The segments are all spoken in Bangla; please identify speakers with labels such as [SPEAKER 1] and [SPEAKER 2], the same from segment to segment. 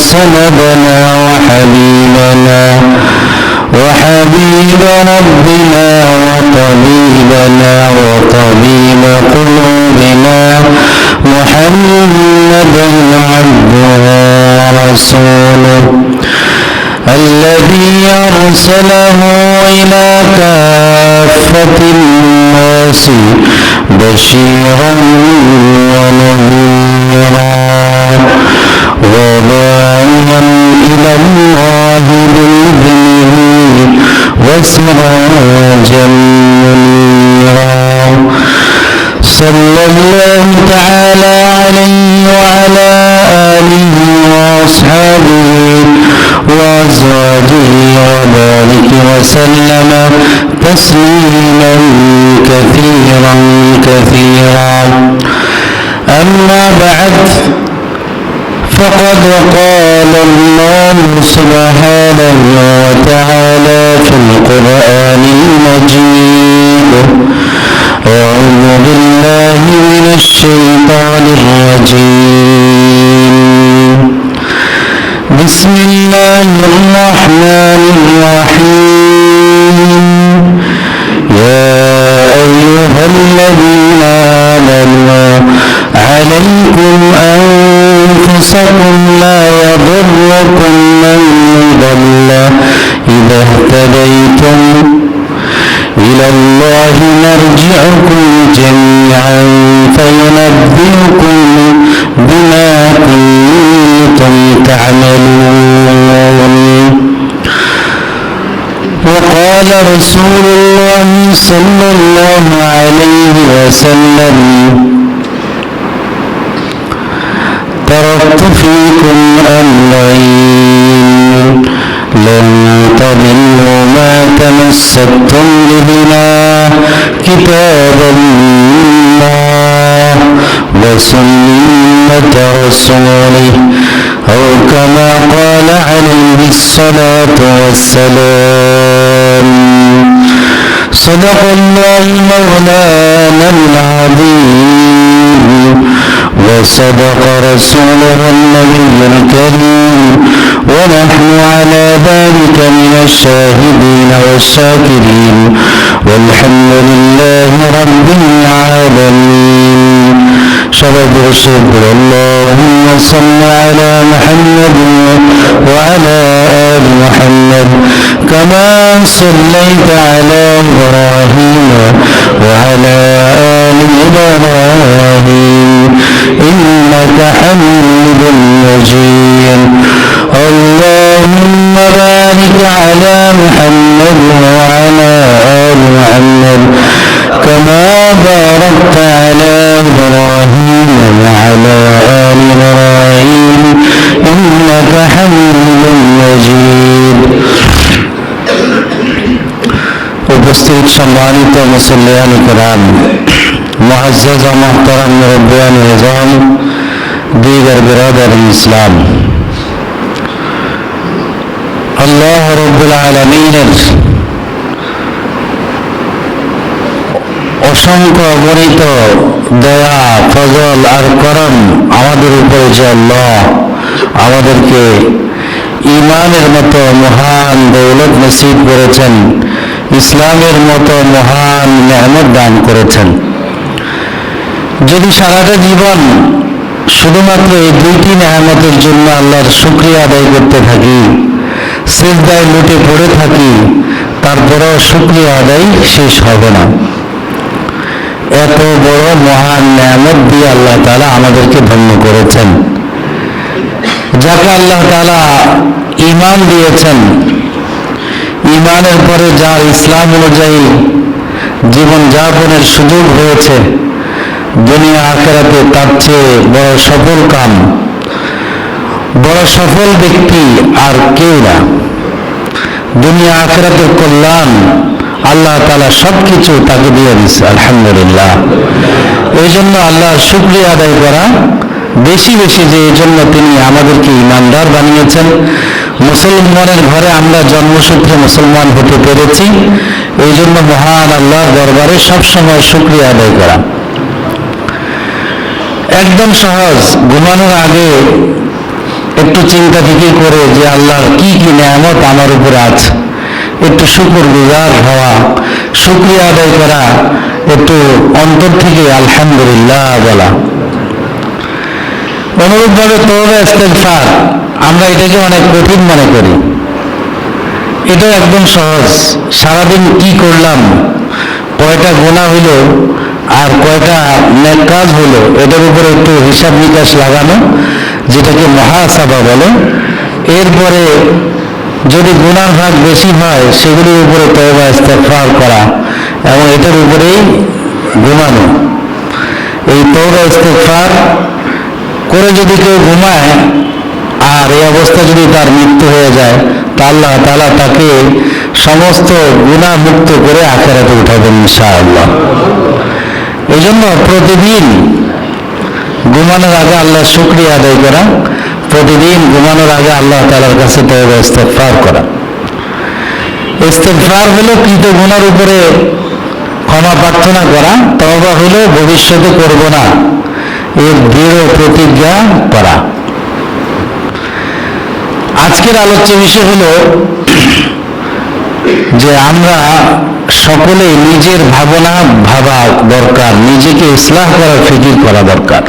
[SPEAKER 1] وسندنا وحبيبنا وحبيب ربنا وطبيبنا وطبيب قلوبنا محمدا عبده ورسوله الذي أرسله إلى كافة الناس بشيرا ونذيرا. فقد قال الله سبحانه وتعالى في القرآن المجيد. أعوذ بالله من الشيطان الرجيم. بسم الله الرحمن الرحيم. يا أيها الذين آمنوا عليكم أنفسكم لا يضركم من ضل. إذا اهتديتم إلى الله مرجعكم جميعا فينبئكم بما كنتم تعملون. وقال رسول الله صلى الله عليه وسلم تركت فيكم أمرين. لن تضلوا ما تمسكتم بهما كتاب الله وسنة رسوله أو كما قال عليه الصلاة والسلام. صدق الله مولانا العظيم. وصدق رسوله النبي الكريم. ونحن على ذلك من الشاهدين والشاكرين. والحمد لله رب العالمين. شرف الشكر اللهم صل على محمد وعلى آل محمد. كما صليت على إبراهيم وعلى آل إبراهيم. إنك حميد مجيد اللهم بارك على محمد وعلى آل محمد كما باركت على إبراهيم وعلى آل إبراهيم إنك حميد مجيد উপস্থিত সম্মানিত মুসল্লিয়ান کرام معزز و محترم مربیان نظام دیگر برادر ইসলাম আল্লাহ রব্বুল আলমিনের অসংখ্য অগণিত দয়া ফজল আর করম আমাদের উপরে যে আল্লাহ আমাদেরকে ইমানের মতো মহান দৌলত নসিব করেছেন ইসলামের মতো মহান মেহনত দান করেছেন যদি সারাটা জীবন শুধুমাত্র এই দুইটি নেহামতের জন্য আল্লাহর শুক্রিয়া আদায় করতে থাকি, সেজদায় লুটে পড়ে থাকি, তারপরেও শুক্রিয়া আদায় শেষ হবে না। এত বড় মহান নিয়ামত দিয়ে আল্লাহ তালা আমাদেরকে ধন্য করেছেন। যাকে আল্লাহ তালা ইমান দিয়েছেন ইমানের পরে যার ইসলাম অনুযায়ী জীবন যাপনের সুযোগ হয়েছে দুনিয়া আখেরাতে তার চেয়ে বড় সফল কাম, বড় সফল ব্যক্তি আর কেউ না। দুনিয়া আখেরাতের কল্যাণ আল্লাহ তালা সব কিছু তাকে দিয়ে দিচ্ছে আলহামদুলিল্লাহ। এই জন্য আল্লাহর শুক্রিয়া আদায় করা, বেশি বেশি যে এই জন্য তিনি আমাদেরকে ইমানদার বানিয়েছেন। মুসলমানের ঘরে আমরা জন্মসূত্রে মুসলমান হতে পেরেছি। এই জন্য মহান আল্লাহর দরবারে সবসময় শুক্রিয়া আদায় করা। একদম সহজ। ঘুমানোর আগে একটু চিন্তা ফিকির করে যে আল্লাহর কি কি নিয়ামত আমার উপরে আছে। একটু শুকুর গুজার হওয়া, শুক্রিয়া আদায় করা, একটু অন্তর থেকে আলহামদুলিল্লাহ বলা। অনুরূপভাবে তবে ইস্তেগফার, আমরা এটাকে অনেক কঠিন মনে করি। এটা একদম সহজ। সারাদিন কি করলাম? কয়টা গোনা হইল? আর কয়টা নেক কাজ হলো এটার উপরে একটু হিসাব নিকাশ লাগানো, যেটাকে মহাসাবা বলে। এরপরে যদি গুণার ভাগ বেশি হয়, সেগুলির উপরে তওবা, ইস্তেগফার করা এবং এটার উপরেই ঘুমানো। এই তওবা, ইস্তেগফার করে যদি কেউ ঘুমায় আর এই অবস্থা যদি তার মৃত্যু হয়ে যায়, তা তালা তাকে সমস্ত গুণা মুক্ত করে আখেরাতে উঠাবেন ইনশাআল্লাহ। এই জন্য প্রতিদিন ঘুমানোর আগে আল্লাহ শুক্রিয়া আদায় করা, প্রতিদিন ঘুমানোর আগে আল্লাহ তালার কাছে তবে ইস্তেগফার করা। ইস্তেগফার হলো কৃত গুণার উপরে ক্ষমা প্রার্থনা করা তবা হলো ভবিষ্যতে করব না, এর দৃঢ় প্রতিজ্ঞা করা। আজকের আলোচ্য বিষয় হলো যে আমরা সকলেই নিজের ভাবনা ভাবা দরকার, নিজেকে ইসলাহ করার ফিকির করা দরকার।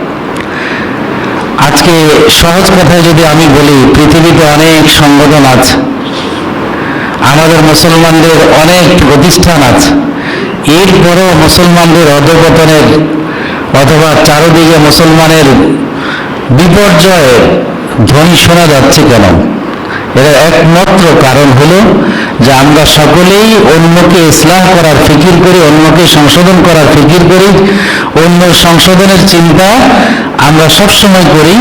[SPEAKER 1] আজকে সহজ কথায় যদি আমি বলি, পৃথিবীতে অনেক সংগঠন আছে, আমাদের মুসলমানদের অনেক প্রতিষ্ঠান আছে। এরপরও মুসলমানদের অধপতনের অথবা চারদিকে মুসলমানের বিপর্যয়ে ধ্বনি শোনা যাচ্ছে কেন? এর একমাত্র কারণ হলো যে আমরা সকলেই অন্যকে ইসলাম করার ফিকির করি অন্যকে সংশোধন করার ফিকির করি অন্য সংশোধনের চিন্তা আমরা সবসময় করি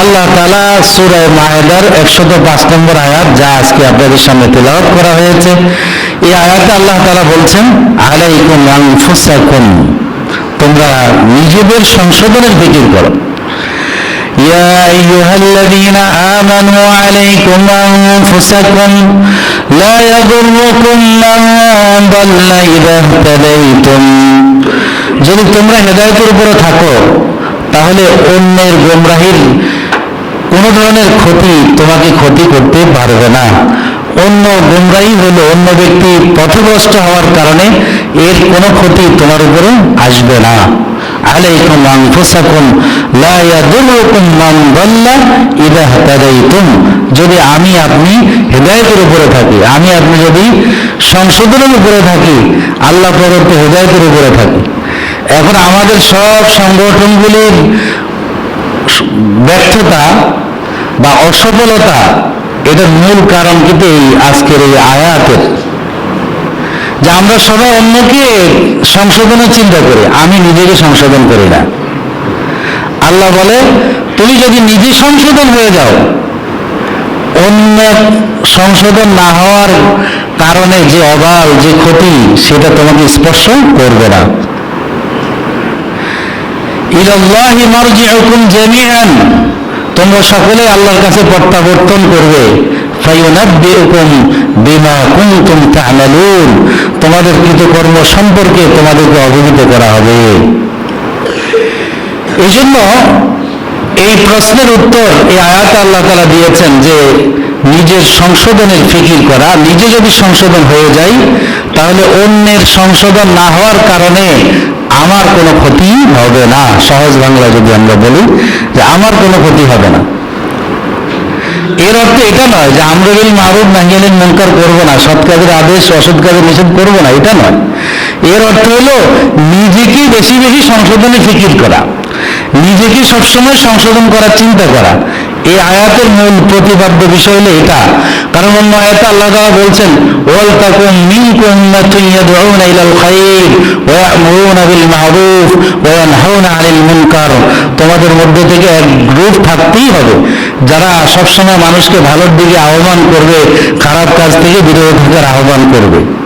[SPEAKER 1] আল্লাহ তালা সুরায় মায়েদার একশত পাঁচ নম্বর আয়াত যা আজকে আপনাদের সামনে তেলাওয়াত করা হয়েছে এই আয়াতে আল্লাহ তালা বলছেন আলাইকুম আনফুসাকুম তোমরা নিজেদের সংশোধনের ফিকির করো يا أيها الذين آمنوا عليكم أنفسكم لا يضركم من ضل إذا اهتديتم যদি তোমরা হেদায়তের উপরে থাকো তাহলে অন্যের গোমরাহির কোনো ধরনের ক্ষতি তোমাকে ক্ষতি করতে পারবে না অন্য গোমরাহি হলো অন্য ব্যক্তি পথভ্রষ্ট হওয়ার কারণে এর কোনো ক্ষতি তোমার উপরে আসবে না আলাইকুম আনফুসাকুম লা ইয়াদুরুকুম মান দাল্লা ইদা হাদাইতুম যদি আমি আপনি হেদায়েতের উপরে থাকি, আমি আপনি যদি সংশোধনের উপরে থাকি, আল্লাহ প্রদত্ত হেদায়েতের উপরে থাকি। এখন আমাদের সব সংগঠনগুলির ব্যর্থতা বা অসফলতা, এটার মূল কারণ কিন্তু এই আজকের এই আয়াতের। যে আমরা সবাই অন্যকে সংশোধনের চিন্তা করি, আমি নিজেকে সংশোধন করি না। আল্লাহ বলে, তুমি যদি নিজে সংশোধন হয়ে যাও অন্য সংশোধন না হওয়ার কারণে যে অভাব যে ক্ষতি, সেটা তোমাকে স্পর্শ করবে না। ইলাল্লাহি মারজিউকুম জামিআন। তোমরা সকলে আল্লাহর কাছে প্রত্যাবর্তন করবে। ফায়ুনাব্বিউকুম বিমা কুনতুম তা'মালুন। তোমাদের কৃতকর্ম সম্পর্কে তোমাদেরকে অবহিত করা হবে। এই জন্য এই প্রশ্নের উত্তর এই আয়াত আল্লাহ তালা দিয়েছেন যে নিজের সংশোধনের ফিকির করা। নিজে যদি সংশোধন হয়ে যায়, তাহলে অন্যের সংশোধন না হওয়ার কারণে আমার কোনো ক্ষতি হবে না। সহজ বাংলা যদি আমরা বলি যে আমার কোনো ক্ষতি হবে না। এর অর্থ এটা নয় যে আমরা বিল মারুফ নাহিয়ানিল মুনকার করব না, সৎ কাজের আদেশ, অসৎ কাজের নিষেধ করব না, এটা নয়। এর অর্থ হলো নিজেকে বেশি বেশি সংশোধনে ফিকির করা। নিজেকে সবসময় সংশোধন করার চিন্তা করা। এই আয়াতের মূল প্রতিপাদ্য বিষয় হলো এটা। কারণ অন্য আয়াতে আল্লাহ তাআলা বলছেন, ওয়াল তাকুম মিনকুম উম্মাতুন ইলাল খায়র ওয়া বিল মা'রুফ ওয়া আনিল মুনকার। তোমাদের মধ্যে থেকে এক গ্রুপ থাকতেই হবে। যারা সবসময় মানুষকে ভালোর দিকে আহ্বান করবে, খারাপ কাজ থেকে বিরত থাকার আহ্বান করবে।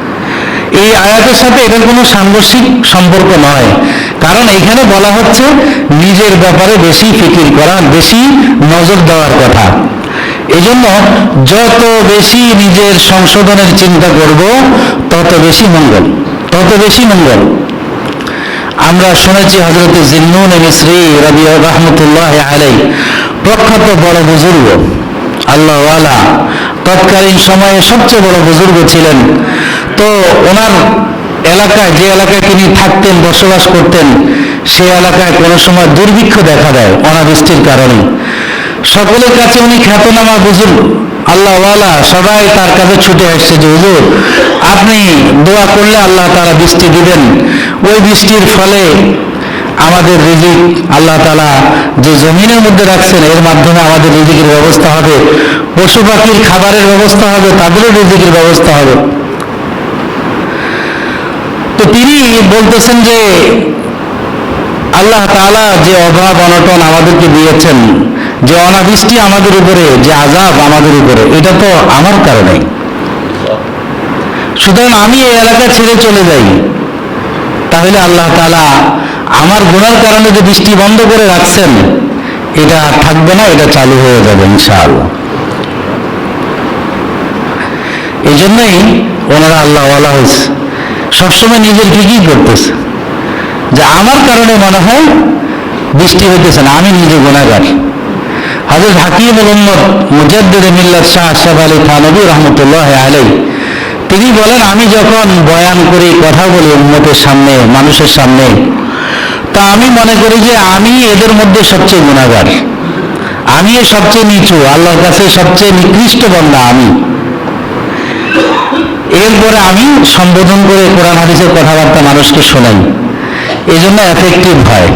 [SPEAKER 1] এই আয়াতের সাথে এটার কোনো সাংঘর্ষিক সম্পর্ক নয়। কারণ এখানে বলা হচ্ছে, নিজের ব্যাপারে বেশি ফিকির করা, বেশি নজর দেওয়ার কথা। এজন্য যত বেশি নিজের সংশোধনের চিন্তা করব, তত বেশি মঙ্গল, তত বেশি মঙ্গল। আমরা শুনেছি হজরত জিন্নুন মিশ্রি রবি রহমতুল্লাহ আলাই প্রখ্যাত বড় বুজুর্গ, আল্লাহওয়ালা। তৎকালীন সময়ে সবচেয়ে বড় বুজুর্গ ছিলেন তো ওনার এলাকায়, যে এলাকায় তিনি থাকতেন, বসবাস করতেন সে এলাকায় কোনো সময় দুর্ভিক্ষ দেখা দেয় অনাবৃষ্টির কারণে। সকলের কাছে উনি খ্যাতনামা বুজুর্গ আল্লাহওয়ালা সবাই তার কাছে ছুটে আসছে যে, হুজুর, আপনি দোয়া করলে আল্লাহ তারা বৃষ্টি দিবেন। ওই বৃষ্টির ফলে আমাদের রিজিক, আল্লাহ তালা যে জমিনের মধ্যে রাখছেন, এর মাধ্যমে আমাদের রিজিকের ব্যবস্থা হবে। পশু পাখির খাবারের ব্যবস্থা হবে, তাদেরও রিজিকের ব্যবস্থা হবে। তিনি বলতেছেন যে, আল্লাহ তাআলা যে অভাব, অনটন আমাদেরকে দিয়েছেন, যে অনাবৃষ্টি আমাদের উপরে, যে আজাব আমাদের উপরে, এটা তো আমার কারণে। সুতরাং আমি এই এলাকা ছেড়ে চলে যাই। তাহলে আল্লাহ তাআলা আমার গুণার কারণে যে বৃষ্টি বন্ধ করে রাখছেন, এটা থাকবে না, এটা চালু হয়ে যাবে ইনশাআল্লাহ। এই জন্যই ওনারা আল্লাহওয়ালা হয়েছে। সবসময় নিজের ঠিকই করতেছে। যে আমার কারণে মনে হয় বৃষ্টি হইতেছে না, আমি নিজে গুণাগার হাজর হাকিম মোহাম্মদ মুজাদ্দিদ মিল্লাত শাহ আশরাফ আলী থানবী রহমতুল্লাহ আলাই তিনি বলেন, আমি যখন বয়ান করি, কথা বলি উন্মতের সামনে, মানুষের সামনে, তা আমি মনে করি যে আমি এদের মধ্যে সবচেয়ে গুণাগার আমি সবচেয়ে নিচু, আল্লাহর কাছে সবচেয়ে নিকৃষ্ট বন্ধা আমি। এরপরে আমি সম্বোধন করে কোরআন হাদিসের কথাবার্তা মানুষকে শোনাই। এই জন্য এফেক্টিভ হয়।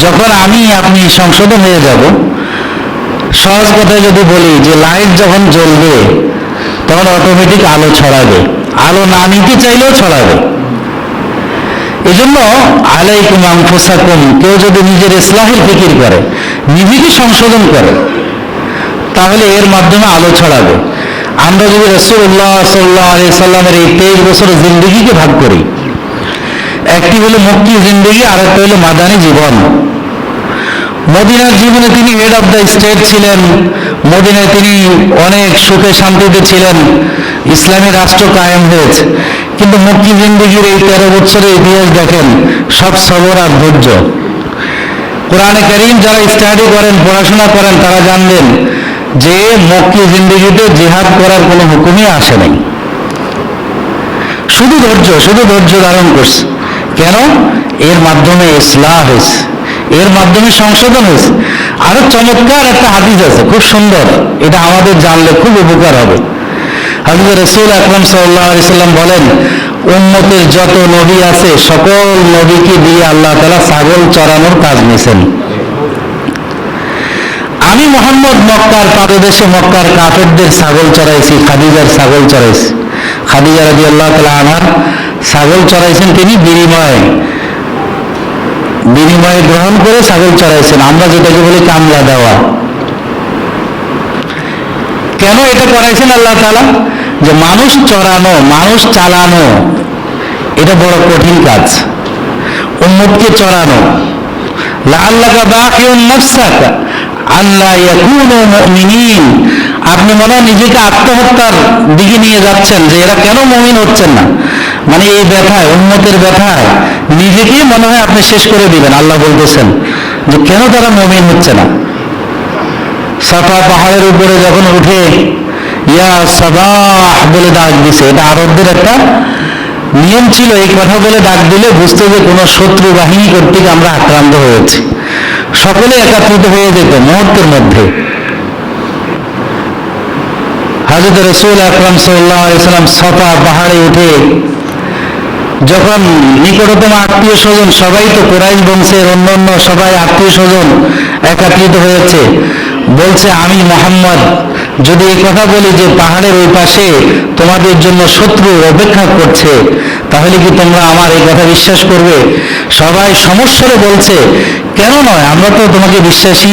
[SPEAKER 1] যখন আমি আপনি সংশোধন হয়ে যাব, সহজ কথায় যদি বলি যে লাইট যখন জ্বলবে, তখন অটোমেটিক আলো ছড়াবে। আলো না নিতে চাইলেও ছড়াবে। এজন্য আলাইকুম আনফুসাকুম, কেউ যদি নিজের ইসলাহের ফিকির করে, নিজেকে সংশোধন করে, তাহলে এর মাধ্যমে আলো ছড়াবে। আমরা যদি রসুল্লাহ সাল্লাহ আলি সাল্লামের এই তেইশ বছরের জিন্দগিকে ভাগ করি, একটি হলো মুক্তি জিন্দগি আর একটা হলো মাদানী জীবন। মদিনার জীবনে তিনি হেড অফ দ্য স্টেট ছিলেন, মদিনায় তিনি অনেক সুখে শান্তিতে ছিলেন, ইসলামী রাষ্ট্র কায়েম হয়েছে। কিন্তু মুক্তি জিন্দগির এই তেরো বছরের ইতিহাস দেখেন, সব সবর আর ধৈর্য। কোরআনে করিম যারা স্টাডি করেন, পড়াশোনা করেন, তারা জানবেন যে মক্কি জিন্দগিতে জেহাদ করার কোনো হুকুমই আসে নাই। শুধু ধৈর্য শুধু ধৈর্য ধারণ করছে। কেন? এর মাধ্যমে ইসলাম হয়েছে, এর মাধ্যমে সংশোধন হয়েছে। আরও চমৎকার একটা হাদিস আছে, খুব সুন্দর। এটা আমাদের জানলে খুব উপকার হবে। হাদিস রসুল আকরম সাল্লাম বলেন, উম্মতের যত নবী আছে, সকল নবীকে দিয়ে আল্লাহ তালা ছাগল চড়ানোর কাজ নিয়েছেন। আমি মোহাম্মদ মক্কার পাদদেশে মক্কার কাফেরদের ছাগল চড়াইছি, খাদিজার ছাগল চড়াইছি। খাদিজা রাজি আল্লাহ তালা আমার ছাগল চড়াইছেন তিনি বিনিময়ে। বিনিময়ে গ্রহণ করে ছাগল চড়াইছেন। আমরা যেটাকে বলি কামলা দেওয়া। কেন এটা করাইছেন আল্লাহ তালা যে মানুষ চড়ানো, মানুষ চালানো, এটা বড় কঠিন কাজ। উম্মতকে চড়ানো। লাল্লাকা বাকিউন নাফসাকা আপনি মনে নিজেকে আত্মহত্যার দিকে নিয়ে যাচ্ছেন যে এরা কেন মমিন হচ্ছেন না? মানে এই ব্যথায় উন্মতের ব্যথায় নিজেকেই মনে হয় আপনি শেষ করে দিবেন, আল্লাহ বলতেছেন যে কেন তারা মমিন হচ্ছে না? সাফা পাহাড়ের উপরে যখন উঠে ইয়া সাবাহ বলে ডাক দিছে, এটা আরবদের একটা নিয়ম ছিল, এই কথা বলে ডাক দিলে বুঝতে যে কোনো শত্রু বাহিনী কর্তৃক আমরা আক্রান্ত হয়েছি। সকলে একাত্রিত হয়ে যেত মুহূর্তের মধ্যে। হাজরত রসুল আকরম সাল্লাম সফা পাহাড়ে উঠে যখন নিকটতম আত্মীয় স্বজন, সবাই তো কোরাইশ বংশের অন্য অন্য সবাই আত্মীয় স্বজন একত্রিত হয়েছে, বলছে, আমি মোহাম্মদ, যদি এই কথা বলি যে পাহাড়ের ওই পাশে তোমাদের জন্য শত্রু অপেক্ষা করছে, তাহলে কি তোমরা আমার এই কথা বিশ্বাস করবে? সবাই সমস্যারে বলছে, কেন নয়? আমরা তো তোমাকে বিশ্বাসী